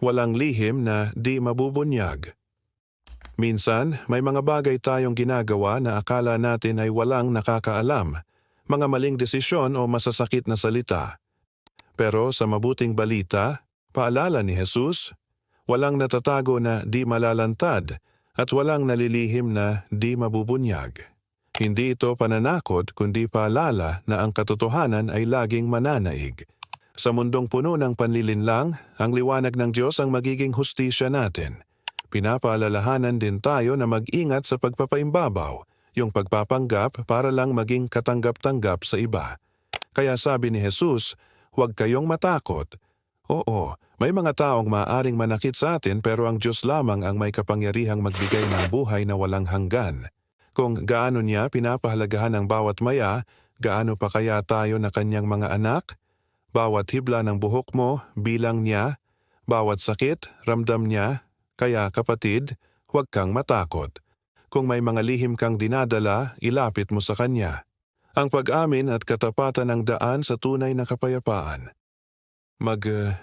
walang lihim na di mabubunyag. Minsan, may mga bagay tayong ginagawa na akala natin ay walang nakakaalam, mga maling desisyon o masasakit na salita. Pero sa mabuting balita, paalala ni Jesus, walang natatago na di malalantad at walang nalilihim na di mabubunyag. Hindi ito pananakot kundi paalala na ang katotohanan ay laging mananaig. Sa mundong puno ng panlilinlang, ang liwanag ng Diyos ang magiging hustisya natin. Pinapaalalahanan din tayo na mag-ingat sa pagpapaimbabaw, yung pagpapanggap para lang maging katanggap-tanggap sa iba. Kaya sabi ni Jesus, huwag kayong matakot. Oo, may mga taong maaring manakit sa atin pero ang Diyos lamang ang may kapangyarihang magbigay ng buhay na walang hanggan. Kung gaano niya pinapahalagahan ang bawat maya, gaano pa kaya tayo na kanyang mga anak? Bawat hibla ng buhok mo, bilang niya. Bawat sakit, ramdam niya. Kaya kapatid, huwag kang matakot. Kung may mga lihim kang dinadala, ilapit mo sa kanya. Ang pag-amin at katapatan ang daan sa tunay na kapayapaan. Mag, uh,